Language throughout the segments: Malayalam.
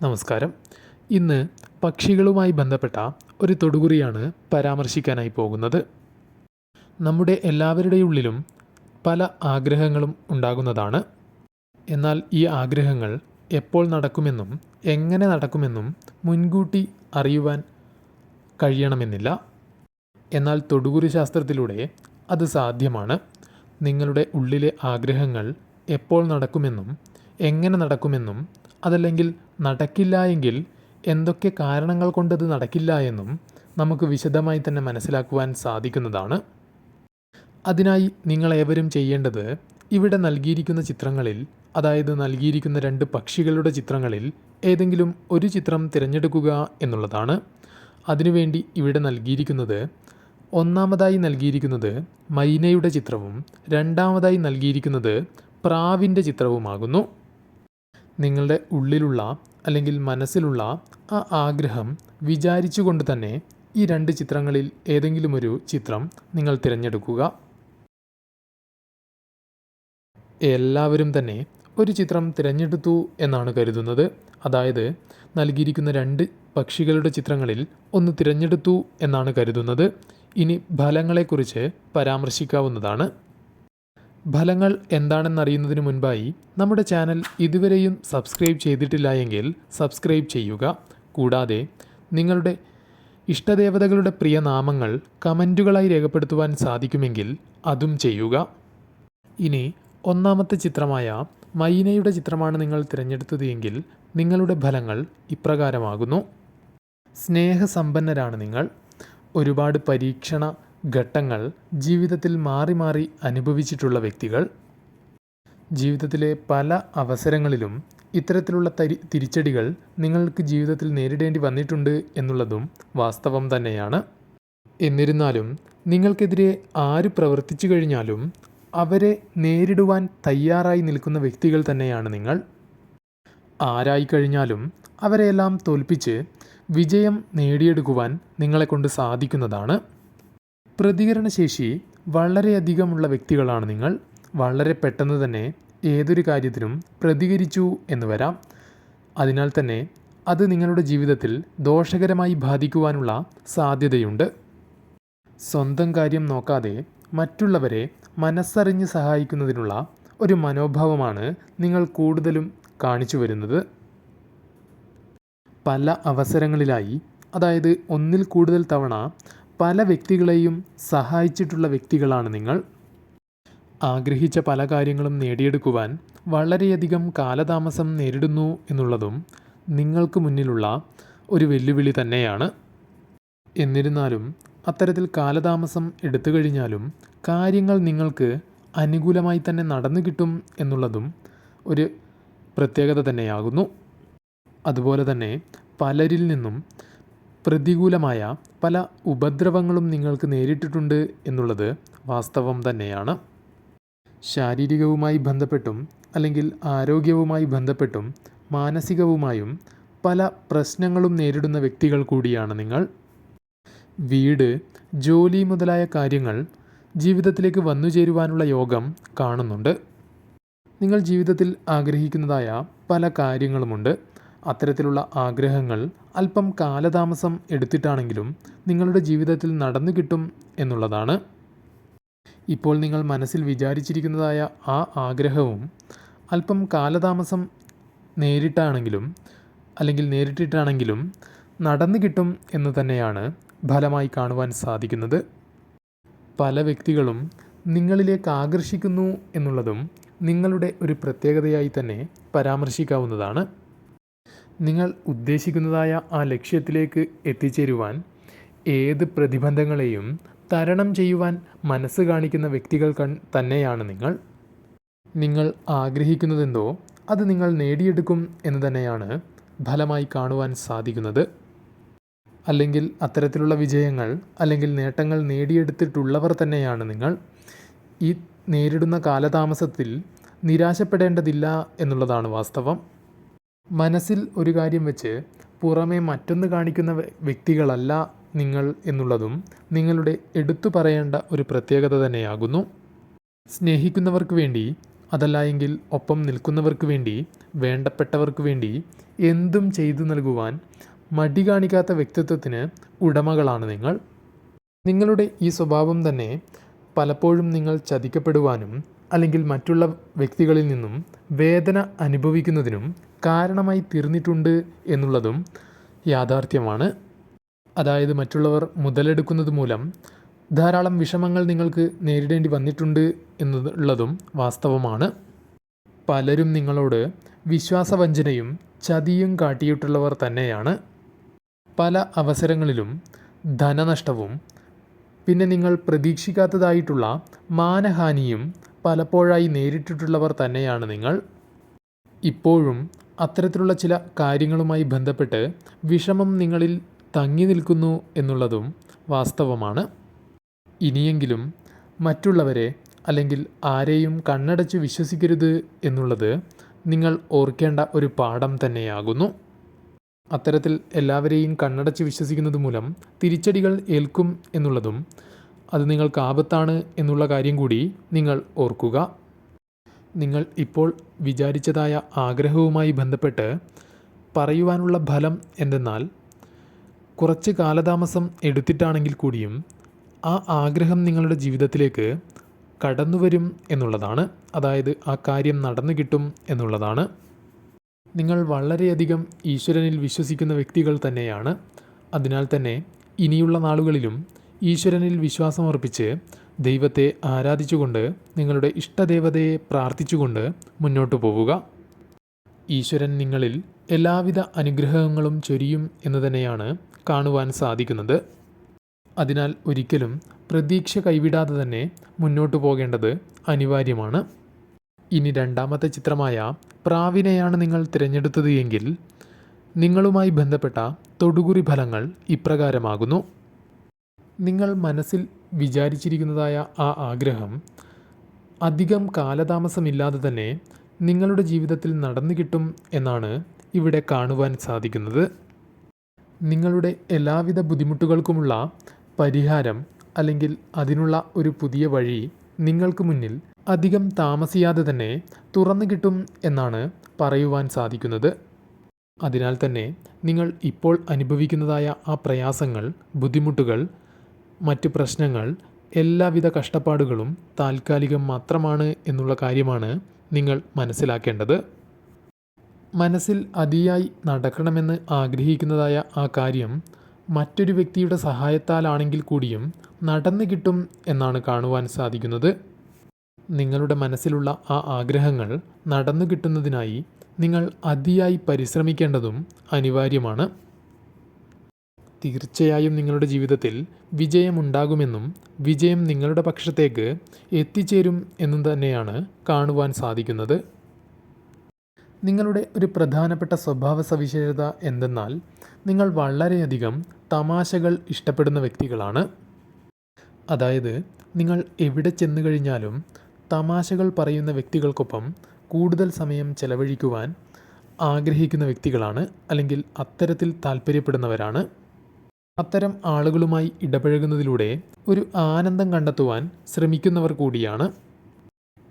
നമസ്കാരം. ഇന്ന് പക്ഷികളുമായി ബന്ധപ്പെട്ട ഒരു തൊടുകുറിയാണ് പരാമർശിക്കാനായി പോകുന്നത്. നമ്മുടെ എല്ലാവരുടെ ഉള്ളിലും പല ആഗ്രഹങ്ങളും ഉണ്ടാകുന്നതാണ്. എന്നാൽ ഈ ആഗ്രഹങ്ങൾ എപ്പോൾ നടക്കുമെന്നും എങ്ങനെ നടക്കുമെന്നും മുൻകൂട്ടി അറിയുവാൻ കഴിയണമെന്നില്ല. എന്നാൽ തൊടുകുറി ശാസ്ത്രത്തിലൂടെ അത് സാധ്യമാണ്. നിങ്ങളുടെ ഉള്ളിലെ ആഗ്രഹങ്ങൾ എപ്പോൾ നടക്കുമെന്നും എങ്ങനെ നടക്കുമെന്നും അതല്ലെങ്കിൽ നടക്കില്ല എങ്കിൽ എന്തൊക്കെ കാരണങ്ങൾ കൊണ്ടത് നടക്കില്ല എന്നും നമുക്ക് വിശദമായി തന്നെ മനസ്സിലാക്കുവാൻ സാധിക്കുന്നതാണ്. അതിനായി നിങ്ങളേവരും ചെയ്യേണ്ടത് ഇവിടെ നൽകിയിരിക്കുന്ന ചിത്രങ്ങളിൽ അതായത് നൽകിയിരിക്കുന്ന രണ്ട് പക്ഷികളുടെ ചിത്രങ്ങളിൽ ഏതെങ്കിലും ഒരു ചിത്രം തിരഞ്ഞെടുക്കുക എന്നുള്ളതാണ്. അതിനുവേണ്ടി ഇവിടെ നൽകിയിരിക്കുന്നത് ഒന്നാമതായി നൽകിയിരിക്കുന്നത് മൈനയുടെ ചിത്രവും രണ്ടാമതായി നൽകിയിരിക്കുന്നത് പ്രാവിന്റെ ചിത്രവുമാകുന്നു. നിങ്ങളുടെ ഉള്ളിലുള്ള അല്ലെങ്കിൽ മനസ്സിലുള്ള ആ ആഗ്രഹം വിചാരിച്ചുകൊണ്ട് തന്നെ ഈ രണ്ട് ചിത്രങ്ങളിൽ ഏതെങ്കിലും ഒരു ചിത്രം നിങ്ങൾ തിരഞ്ഞെടുക്കുക. എല്ലാവരും തന്നെ ഒരു ചിത്രം തിരഞ്ഞെടുത്തു എന്നാണ് കരുതുന്നത്. അതായത് നൽകിയിരിക്കുന്ന രണ്ട് പക്ഷികളുടെ ചിത്രങ്ങളിൽ ഒന്ന് തിരഞ്ഞെടുത്തു എന്നാണ് കരുതുന്നത്. ഇനി ഫലങ്ങളെക്കുറിച്ച് പരാമർശിക്കാവുന്നതാണ്. ഫലങ്ങൾ എന്താണെന്നറിയുന്നതിന് മുൻപായി നമ്മുടെ ചാനൽ ഇതുവരെയും സബ്സ്ക്രൈബ് ചെയ്തിട്ടില്ല എങ്കിൽ സബ്സ്ക്രൈബ് ചെയ്യുക. കൂടാതെ നിങ്ങളുടെ ഇഷ്ടദേവതകളുടെ പ്രിയ നാമങ്ങൾ കമന്റുകളായി രേഖപ്പെടുത്തുവാൻ സാധിക്കുമെങ്കിൽ അതും ചെയ്യുക. ഇനി ഒന്നാമത്തെ ചിത്രമായ മൈനയുടെ ചിത്രമാണ് നിങ്ങൾ തിരഞ്ഞെടുത്തത് എങ്കിൽ നിങ്ങളുടെ ഫലങ്ങൾ ഇപ്രകാരമാകുന്നു. സ്നേഹസമ്പന്നരാണ് നിങ്ങൾ. ഒരുപാട് പരീക്ഷണ ഘട്ടങ്ങൾ ജീവിതത്തിൽ മാറി മാറി അനുഭവിച്ചിട്ടുള്ള വ്യക്തികൾ. ജീവിതത്തിലെ പല അവസരങ്ങളിലും ഇത്തരത്തിലുള്ള തരി തിരിച്ചടികൾ നിങ്ങൾക്ക് ജീവിതത്തിൽ നേരിടേണ്ടി വന്നിട്ടുണ്ട് എന്നുള്ളതും വാസ്തവം തന്നെയാണ്. എന്നിരുന്നാലും നിങ്ങൾക്കെതിരെ ആര് പ്രവർത്തിച്ചു കഴിഞ്ഞാലും അവരെ നേരിടുവാൻ തയ്യാറായി നിൽക്കുന്ന വ്യക്തികൾ തന്നെയാണ് നിങ്ങൾ. ആരായി കഴിഞ്ഞാലും അവരെയെല്ലാം തോൽപ്പിച്ച് വിജയം നേടിയെടുക്കുവാൻ നിങ്ങളെക്കൊണ്ട് സാധിക്കുന്നതാണ്. പ്രതികരണശേഷി വളരെയധികമുള്ള വ്യക്തികളാണ് നിങ്ങൾ. വളരെ പെട്ടെന്ന് തന്നെ ഏതൊരു കാര്യത്തിനും പ്രതികരിച്ചു എന്ന് വരാം. അതിനാൽ തന്നെ അത് നിങ്ങളുടെ ജീവിതത്തിൽ ദോഷകരമായി ബാധിക്കുവാനുള്ള സാധ്യതയുണ്ട്. സ്വന്തം കാര്യം നോക്കാതെ മറ്റുള്ളവരെ മനസ്സറിഞ്ഞ് സഹായിക്കുന്നതിനുള്ള ഒരു മനോഭാവമാണ് നിങ്ങൾ കൂടുതലും കാണിച്ചു വരുന്നത്. പല അവസരങ്ങളിലായി അതായത് ഒന്നിൽ കൂടുതൽ തവണ പല വ്യക്തികളെയും സഹായിച്ചിട്ടുള്ള വ്യക്തികളാണ് നിങ്ങൾ. ആഗ്രഹിച്ച പല കാര്യങ്ങളും നേടിയെടുക്കുവാൻ വളരെയധികം കാലതാമസം നേരിടുന്നു എന്നുള്ളതും നിങ്ങൾക്ക് മുന്നിലുള്ള ഒരു വെല്ലുവിളി തന്നെയാണ്. എന്നിരുന്നാലും അത്തരത്തിൽ കാലതാമസം എടുത്തു കഴിഞ്ഞാലും കാര്യങ്ങൾ നിങ്ങൾക്ക് അനുകൂലമായി തന്നെ നടന്നു കിട്ടും എന്നുള്ളതും ഒരു പ്രത്യേകത തന്നെയാകുന്നു. അതുപോലെ തന്നെ പലരിൽ നിന്നും പ്രതികൂലമായ പല ഉപദ്രവങ്ങളും നിങ്ങൾക്ക് നേരിട്ടിട്ടുണ്ട് എന്നുള്ളത് വാസ്തവം തന്നെയാണ്. ശാരീരികവുമായി ബന്ധപ്പെട്ടും അല്ലെങ്കിൽ ആരോഗ്യവുമായി ബന്ധപ്പെട്ടും മാനസികവുമായും പല പ്രശ്നങ്ങളും നേരിടുന്ന വ്യക്തികൾ കൂടിയാണ് നിങ്ങൾ. വീട് ജോലി മുതലായ കാര്യങ്ങൾ ജീവിതത്തിലേക്ക് വന്നു ചേരുവാനുള്ള യോഗം കാണുന്നുണ്ട്. നിങ്ങൾ ജീവിതത്തിൽ ആഗ്രഹിക്കുന്നതായ പല കാര്യങ്ങളുമുണ്ട്. അത്തരത്തിലുള്ള ആഗ്രഹങ്ങൾ അല്പം കാലതാമസം എടുത്തിട്ടാണെങ്കിലും നിങ്ങളുടെ ജീവിതത്തിൽ നടന്നു കിട്ടും എന്നുള്ളതാണ്. ഇപ്പോൾ നിങ്ങൾ മനസ്സിൽ വിചാരിച്ചിരിക്കുന്നതായ ആ ആഗ്രഹവും അല്പം കാലതാമസം നേരിട്ടാണെങ്കിലും അല്ലെങ്കിൽ നേരിട്ടിട്ടാണെങ്കിലും നടന്നു കിട്ടും എന്ന് തന്നെയാണ് ഫലമായി കാണുവാൻ സാധിക്കുന്നത്. പല വ്യക്തികളും നിങ്ങളിലേക്ക് ആകർഷിക്കുന്നു എന്നുള്ളതും നിങ്ങളുടെ ഒരു പ്രത്യേകതയായി തന്നെ പരാമർശിക്കാവുന്നതാണ്. നിങ്ങൾ ഉദ്ദേശിക്കുന്നതായ ആ ലക്ഷ്യത്തിലേക്ക് എത്തിച്ചേരുവാൻ ഏത് പ്രതിബന്ധങ്ങളെയും തരണം ചെയ്യുവാൻ മനസ്സ് കാണിക്കുന്ന വ്യക്തികൾ തന്നെയാണ് നിങ്ങൾ. നിങ്ങൾ ആഗ്രഹിക്കുന്നതെന്തോ അത് നിങ്ങൾ നേടിയെടുക്കും എന്ന് തന്നെയാണ് ഫലമായി കാണുവാൻ സാധിക്കുന്നത്. അല്ലെങ്കിൽ അത്തരത്തിലുള്ള വിജയങ്ങൾ അല്ലെങ്കിൽ നേട്ടങ്ങൾ നേടിയെടുത്തിട്ടുള്ളവർ തന്നെയാണ് നിങ്ങൾ. ഈ നേരിടുന്ന കാലതാമസത്തിൽ നിരാശപ്പെടേണ്ടതില്ല എന്നുള്ളതാണ് വാസ്തവം. മനസ്സിൽ ഒരു കാര്യം വെച്ച് പുറമേ മറ്റൊന്ന് കാണിക്കുന്ന വ്യക്തികളല്ല നിങ്ങൾ എന്നുള്ളതും നിങ്ങളുടെ എടുത്തു പറയേണ്ട ഒരു പ്രത്യേകത തന്നെയാകുന്നു. സ്നേഹിക്കുന്നവർക്ക് വേണ്ടി അതല്ല എങ്കിൽ ഒപ്പം നിൽക്കുന്നവർക്ക് വേണ്ടി വേണ്ടപ്പെട്ടവർക്ക് വേണ്ടി എന്തും ചെയ്തു നൽകുവാൻ മടി കാണിക്കാത്ത വ്യക്തിത്വത്തിന് ഉടമകളാണ് നിങ്ങൾ. നിങ്ങളുടെ ഈ സ്വഭാവം തന്നെ പലപ്പോഴും നിങ്ങൾ ചതിക്കപ്പെടുവാനും അല്ലെങ്കിൽ മറ്റുള്ള വ്യക്തികളിൽ നിന്നും വേദന അനുഭവിക്കുന്നതിനും കാരണമായി തീർന്നിട്ടുണ്ട് എന്നുള്ളതും യാഥാർത്ഥ്യമാണ്. അതായത് മറ്റുള്ളവർ മുതലെടുക്കുന്നത് മൂലം ധാരാളം വിഷമങ്ങൾ നിങ്ങൾക്ക് നേരിടേണ്ടി വന്നിട്ടുണ്ട് എന്നുള്ളതും വാസ്തവമാണ്. പലരും നിങ്ങളോട് വിശ്വാസവഞ്ചനയും ചതിയും കാട്ടിയിട്ടുള്ളവർ തന്നെയാണ്. പല അവസരങ്ങളിലും ധനനഷ്ടവും പിന്നെ നിങ്ങൾ പ്രതീക്ഷിക്കാത്തതായിട്ടുള്ള മാനഹാനിയും പലപ്പോഴായി നേരിട്ടിട്ടുള്ളവർ തന്നെയാണ് നിങ്ങൾ. ഇപ്പോഴും അത്തരത്തിലുള്ള ചില കാര്യങ്ങളുമായി ബന്ധപ്പെട്ട് വിഷമം നിങ്ങളിൽ തങ്ങി നിൽക്കുന്നു എന്നുള്ളതും വാസ്തവമാണ്. ഇനിയെങ്കിലും മറ്റുള്ളവരെ അല്ലെങ്കിൽ ആരെയും കണ്ണടച്ച് വിശ്വസിക്കരുത് എന്നുള്ളത് നിങ്ങൾ ഓർക്കേണ്ട ഒരു പാഠം തന്നെയാകുന്നു. അത്തരത്തിൽ എല്ലാവരെയും കണ്ണടച്ച് വിശ്വസിക്കുന്നത് മൂലം തിരിച്ചടികൾ ഏൽക്കും എന്നുള്ളതും അത് നിങ്ങൾക്ക് ആപത്താണ് എന്നുള്ള കാര്യം കൂടി നിങ്ങൾ ഓർക്കുക. നിങ്ങൾ ഇപ്പോൾ വിചാരിച്ചതായ ആഗ്രഹവുമായി ബന്ധപ്പെട്ട് പറയുവാനുള്ള ഫലം എന്തെന്നാൽ കുറച്ച് കാലതാമസം എടുത്തിട്ടാണെങ്കിൽ കൂടിയും ആ ആഗ്രഹം നിങ്ങളുടെ ജീവിതത്തിലേക്ക് കടന്നുവരും എന്നുള്ളതാണ്. അതായത് ആ കാര്യം നടന്നു കിട്ടും എന്നുള്ളതാണ്. നിങ്ങൾ വളരെയധികം ഈശ്വരനിൽ വിശ്വസിക്കുന്ന വ്യക്തികൾ തന്നെയാണ്. അതിനാൽ തന്നെ ഇനിയുള്ള നാളുകളിലും ഈശ്വരനിൽ വിശ്വാസമർപ്പിച്ച് ദൈവത്തെ ആരാധിച്ചുകൊണ്ട് നിങ്ങളുടെ ഇഷ്ടദേവതയെ പ്രാർത്ഥിച്ചുകൊണ്ട് മുന്നോട്ടു പോവുക. ഈശ്വരൻ നിങ്ങളിൽ എല്ലാവിധ അനുഗ്രഹങ്ങളും ചൊരിയും എന്ന് തന്നെയാണ് കാണുവാൻ സാധിക്കുന്നത്. അതിനാൽ ഒരിക്കലും പ്രതീക്ഷ കൈവിടാതെ തന്നെ മുന്നോട്ടു പോകേണ്ടത് അനിവാര്യമാണ്. ഇനി രണ്ടാമത്തെ ചിത്രമായ പ്രാവിനെയാണ് നിങ്ങൾ തിരഞ്ഞെടുത്തത് എങ്കിൽ നിങ്ങളുമായി ബന്ധപ്പെട്ട തൊടുകുറി ഫലങ്ങൾ ഇപ്രകാരമാകുന്നു. നിങ്ങൾ മനസ്സിൽ വിചാരിച്ചിരിക്കുന്നതായ ആ ആഗ്രഹം അധികം കാലതാമസമില്ലാതെ തന്നെ നിങ്ങളുടെ ജീവിതത്തിൽ നടന്നു കിട്ടും എന്നാണ് ഇവിടെ കാണുവാൻ സാധിക്കുന്നത്. നിങ്ങളുടെ എല്ലാവിധ ബുദ്ധിമുട്ടുകൾക്കുമുള്ള പരിഹാരം അല്ലെങ്കിൽ അതിനുള്ള ഒരു പുതിയ വഴി നിങ്ങൾക്ക് മുന്നിൽ അധികം താമസിയാതെ തന്നെ തുറന്നു കിട്ടും എന്നാണ് പറയുവാൻ സാധിക്കുന്നത്. അതിനാൽ തന്നെ നിങ്ങൾ ഇപ്പോൾ അനുഭവിക്കുന്നതായ ആ പ്രയാസങ്ങൾ ബുദ്ധിമുട്ടുകൾ മറ്റ് പ്രശ്നങ്ങൾ എല്ലാവിധ കഷ്ടപ്പാടുകളും താൽക്കാലികം മാത്രമാണ് എന്നുള്ള കാര്യമാണ് നിങ്ങൾ മനസ്സിലാക്കേണ്ടത്. മനസ്സിൽ അതിയായി നടക്കണമെന്ന് ആഗ്രഹിക്കുന്നതായ ആ കാര്യം മറ്റൊരു വ്യക്തിയുടെ സഹായത്താലാണെങ്കിൽ കൂടിയും നടന്നു കിട്ടും എന്നാണ് കാണുവാൻ സാധിക്കുന്നത്. നിങ്ങളുടെ മനസ്സിലുള്ള ആ ആഗ്രഹങ്ങൾ നടന്നു കിട്ടുന്നതിനായി നിങ്ങൾ അതിയായി പരിശ്രമിക്കേണ്ടതും അനിവാര്യമാണ്. തീർച്ചയായും നിങ്ങളുടെ ജീവിതത്തിൽ വിജയമുണ്ടാകുമെന്നും വിജയം നിങ്ങളുടെ പക്ഷത്തേക്ക് എത്തിച്ചേരും എന്നും തന്നെയാണ് കാണുവാൻ സാധിക്കുന്നത്. നിങ്ങളുടെ ഒരു പ്രധാനപ്പെട്ട സ്വഭാവ സവിശേഷത എന്തെന്നാൽ നിങ്ങൾ വളരെയധികം തമാശകൾ ഇഷ്ടപ്പെടുന്ന വ്യക്തികളാണ്. അതായത് നിങ്ങൾ എവിടെ ചെന്നു കഴിഞ്ഞാലും തമാശകൾ പറയുന്ന വ്യക്തികൾക്കൊപ്പം കൂടുതൽ സമയം ചെലവഴിക്കുവാൻ ആഗ്രഹിക്കുന്ന വ്യക്തികളാണ് അല്ലെങ്കിൽ അത്തരത്തിൽ താല്പര്യപ്പെടുന്നവരാണ്. അത്തരം ആളുകളുമായി ഇടപഴകുന്നതിലൂടെ ഒരു ആനന്ദം കണ്ടെത്തുവാൻ ശ്രമിക്കുന്നവർ കൂടിയാണ്.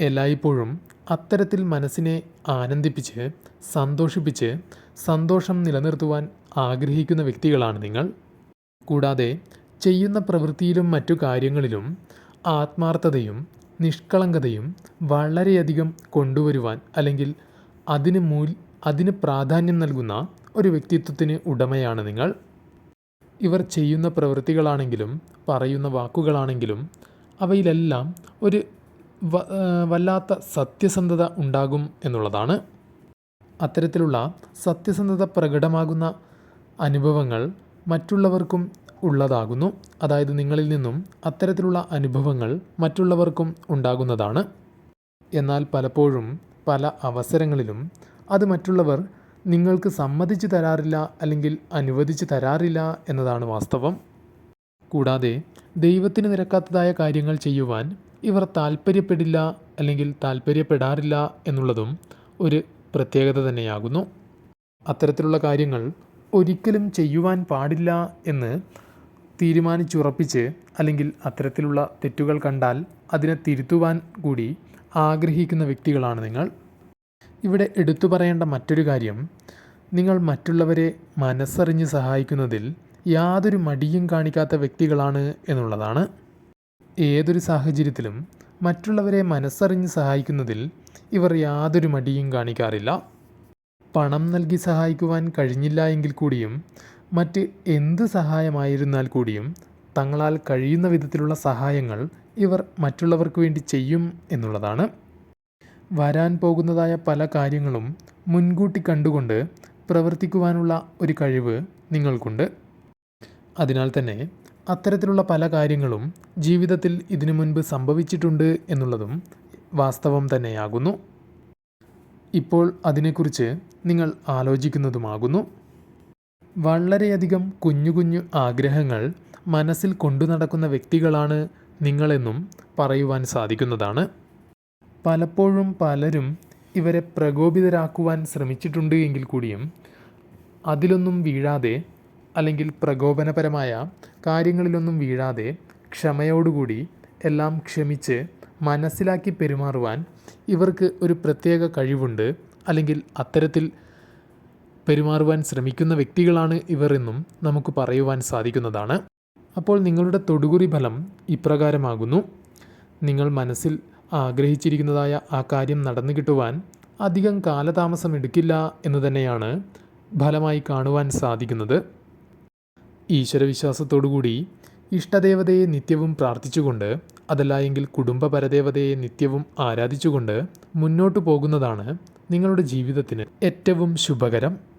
എല്ലായ്പ്പോഴും അത്തരത്തിൽ മനസ്സിനെ ആനന്ദിപ്പിച്ച് സന്തോഷിപ്പിച്ച് സന്തോഷം നിലനിർത്തുവാൻ ആഗ്രഹിക്കുന്ന വ്യക്തികളാണ് നിങ്ങൾ. കൂടാതെ ചെയ്യുന്ന പ്രവൃത്തിയിലും മറ്റു കാര്യങ്ങളിലും ആത്മാർത്ഥതയും നിഷ്കളങ്കതയും വളരെയധികം കൊണ്ടുവരുവാൻ അല്ലെങ്കിൽ അതിന് മൂൽ അതിന് പ്രാധാന്യം നൽകുന്ന ഒരു വ്യക്തിത്വത്തിന് ഉടമയാണ് നിങ്ങൾ. ഇവർ ചെയ്യുന്ന പ്രവൃത്തികളാണെങ്കിലും പറയുന്ന വാക്കുകളാണെങ്കിലും അവയിലെല്ലാം ഒരു വല്ലാത്ത സത്യസന്ധത ഉണ്ടാകും എന്നുള്ളതാണ്. അത്തരത്തിലുള്ള സത്യസന്ധത പ്രകടമാകുന്ന അനുഭവങ്ങൾ മറ്റുള്ളവർക്കും ഉള്ളതാകുന്നു. അതായത് നിങ്ങളിൽ നിന്നും അത്തരത്തിലുള്ള അനുഭവങ്ങൾ മറ്റുള്ളവർക്കും ഉണ്ടാകുന്നതാണ്. എന്നാൽ പലപ്പോഴും പല അവസരങ്ങളിലും അത് മറ്റുള്ളവർ നിങ്ങൾക്ക് സമ്മതിച്ചു തരാറില്ല അല്ലെങ്കിൽ അനുവദിച്ചു തരാറില്ല എന്നതാണ് വാസ്തവം. കൂടാതെ ദൈവത്തിന് നിരക്കാത്തതായ കാര്യങ്ങൾ ചെയ്യുവാൻ ഇവർ താല്പര്യപ്പെടില്ല അല്ലെങ്കിൽ താല്പര്യപ്പെടാറില്ല എന്നുള്ളതും ഒരു പ്രത്യേകത തന്നെയാകുന്നു. അത്തരത്തിലുള്ള കാര്യങ്ങൾ ഒരിക്കലും ചെയ്യുവാൻ പാടില്ല എന്ന് തീരുമാനിച്ചുറപ്പിച്ച് അല്ലെങ്കിൽ അത്തരത്തിലുള്ള തെറ്റുകൾ കണ്ടാൽ അതിനെ തിരുത്തുവാൻ കൂടി ആഗ്രഹിക്കുന്ന വ്യക്തികളാണ് നിങ്ങൾ. ഇവിടെ എടുത്തു പറയേണ്ട മറ്റൊരു കാര്യം നിങ്ങൾ മറ്റുള്ളവരെ മനസ്സറിഞ്ഞ് സഹായിക്കുന്നതിൽ യാതൊരു മടിയും കാണിക്കാത്ത വ്യക്തികളാണ് എന്നുള്ളതാണ്. ഏതൊരു സാഹചര്യത്തിലും മറ്റുള്ളവരെ മനസ്സറിഞ്ഞ് സഹായിക്കുന്നതിൽ ഇവർ യാതൊരു മടിയും കാണിക്കാറില്ല. പണം നൽകി സഹായിക്കുവാൻ കഴിഞ്ഞില്ല എങ്കിൽ കൂടിയും മറ്റ് എന്ത് സഹായമായിരുന്നാൽ കൂടിയും തങ്ങളാൽ കഴിയുന്ന വിധത്തിലുള്ള സഹായങ്ങൾ ഇവർ മറ്റുള്ളവർക്ക് വേണ്ടി ചെയ്യും എന്നുള്ളതാണ്. വരാൻ പോകുന്നതായ പല കാര്യങ്ങളും മുൻകൂട്ടി കണ്ടുകൊണ്ട് പ്രവർത്തിക്കുവാനുള്ള ഒരു കഴിവ് നിങ്ങൾക്കുണ്ട്. അതിനാൽ തന്നെ അത്തരത്തിലുള്ള പല കാര്യങ്ങളും ജീവിതത്തിൽ ഇതിനു മുൻപ് സംഭവിച്ചിട്ടുണ്ട് എന്നുള്ളതും വാസ്തവം തന്നെയാകുന്നു. ഇപ്പോൾ അതിനെക്കുറിച്ച് നിങ്ങൾ ആലോചിക്കുന്നതുമാകുന്നു. വളരെയധികം കുഞ്ഞു കുഞ്ഞു ആഗ്രഹങ്ങൾ മനസ്സിൽ കൊണ്ടു നടക്കുന്ന വ്യക്തികളാണ് നിങ്ങളെന്നും പറയുവാൻ സാധിക്കുന്നതാണ്. പലപ്പോഴും പലരും ഇവരെ പ്രകോപിതരാക്കുവാൻ ശ്രമിച്ചിട്ടുണ്ട് എങ്കിൽ കൂടിയും അതിലൊന്നും വീഴാതെ അല്ലെങ്കിൽ പ്രകോപനപരമായ കാര്യങ്ങളിലൊന്നും വീഴാതെ ക്ഷമയോടുകൂടി എല്ലാം ക്ഷമിച്ച് മനസ്സിലാക്കി പെരുമാറുവാൻ ഇവർക്ക് ഒരു പ്രത്യേക കഴിവുണ്ട് അല്ലെങ്കിൽ അത്തരത്തിൽ പെരുമാറുവാൻ ശ്രമിക്കുന്ന വ്യക്തികളാണ് ഇവർ എന്നും നമുക്ക് പറയുവാൻ സാധിക്കുന്നതാണ്. അപ്പോൾ നിങ്ങളുടെ തൊടുകുറി ഫലം ഇപ്രകാരമാകുന്നു. നിങ്ങൾ മനസ്സിൽ ആഗ്രഹിച്ചിരിക്കുന്നതായ ആ കാര്യം നടന്നു കിട്ടുവാൻ അധികം കാലതാമസം എടുക്കില്ല എന്ന് തന്നെയാണ് ഫലമായി കാണുവാൻ സാധിക്കുന്നത്. ഈശ്വരവിശ്വാസത്തോടുകൂടി ഇഷ്ടദേവതയെ നിത്യവും പ്രാർത്ഥിച്ചുകൊണ്ട് അതല്ല എങ്കിൽ കുടുംബ പരദേവതയെ നിത്യവും ആരാധിച്ചുകൊണ്ട് മുന്നോട്ടു പോകുന്നതാണ് നിങ്ങളുടെ ജീവിതത്തിന് ഏറ്റവും ശുഭകരം.